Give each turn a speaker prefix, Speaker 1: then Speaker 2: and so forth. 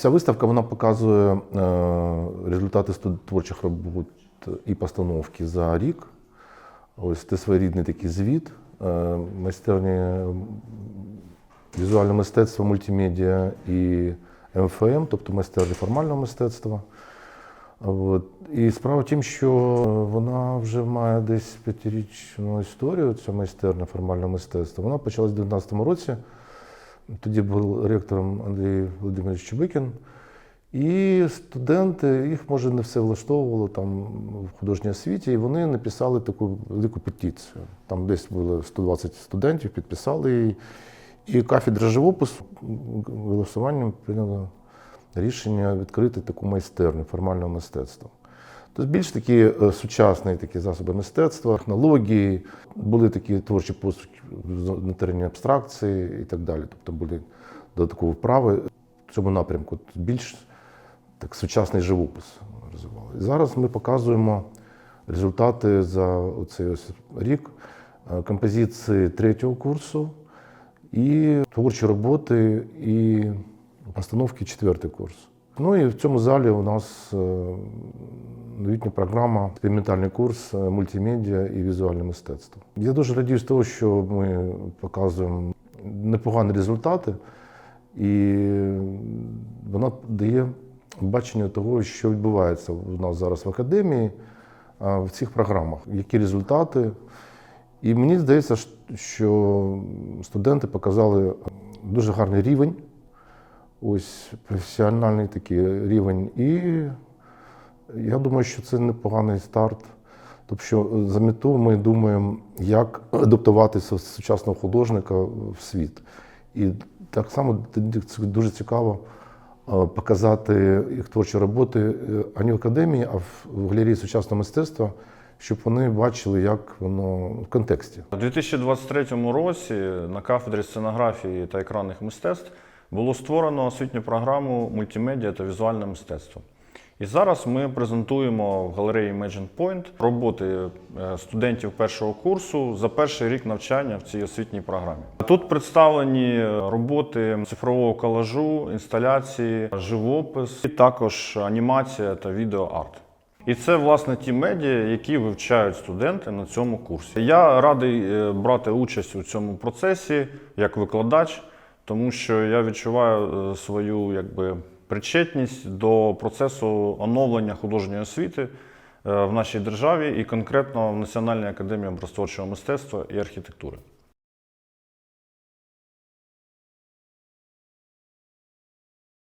Speaker 1: Ця виставка вона показує е, результати творчих робот і постановки за рік. Ось це своєрідний такий звіт. Е, майстерні візуальне мистецтво, мультимедіа і МФМ, тобто майстерні формального мистецтва. От. І справа в тім, що вона вже має десь п'ятирічну історію, ця майстерня формального мистецтва. Вона почалась у 2019 році. Тоді був ректором Андрій Володимирович Чубикін. І студенти, їх може не все влаштовувало там в художній освіті, і вони написали таку велику петицію. Там десь було 120 студентів, підписали її. І кафедра живопису голосуванням прийняла рішення відкрити таку майстерню формального мистецтва. Тобто більш такі е, сучасні такі засоби мистецтва, технології, були такі творчі поступки на терені абстракції і так далі. Тобто були додаткові вправи в цьому напрямку. Більш так сучасний живопис розвивали. І зараз ми показуємо результати за цей ось рік е, композиції третього курсу і творчі роботи і постановки четвертий курс. Ну і в цьому залі у нас е, новітня програма, експериментальний курс е, мультимедіа і візуальне мистецтво. Я дуже радію з того, що ми показуємо непогані результати, і вона дає бачення того, що відбувається у нас зараз в академії, а, в цих програмах, які результати. І мені здається, що студенти показали дуже гарний рівень, ось професіональний такий рівень. І я думаю, що це непоганий старт. Тобто, що за мету ми думаємо, як адаптуватися сучасного художника в світ. І так само дуже цікаво показати їх творчі роботи е, ані в академії, а в в галереї сучасного мистецтва, щоб вони бачили, як воно в контексті.
Speaker 2: У 2023 році на кафедрі сценографії та екранних мистецтв було створено освітню програму мультимедіа та візуальне мистецтво. І зараз ми презентуємо в галереї Imagine Point роботи е, студентів першого курсу за перший рік навчання в цій освітній програмі. Тут представлені роботи цифрового колажу, інсталяції, живопис, і також анімація та відеоарт. І це власне ті медіа, які вивчають студенти на цьому курсі. Я радий е, брати участь у цьому процесі як викладач, тому що я відчуваю е, свою якби причетність до процесу оновлення художньої освіти е, в нашій державі і конкретно в Національній академії образотворчого мистецтва і архітектури.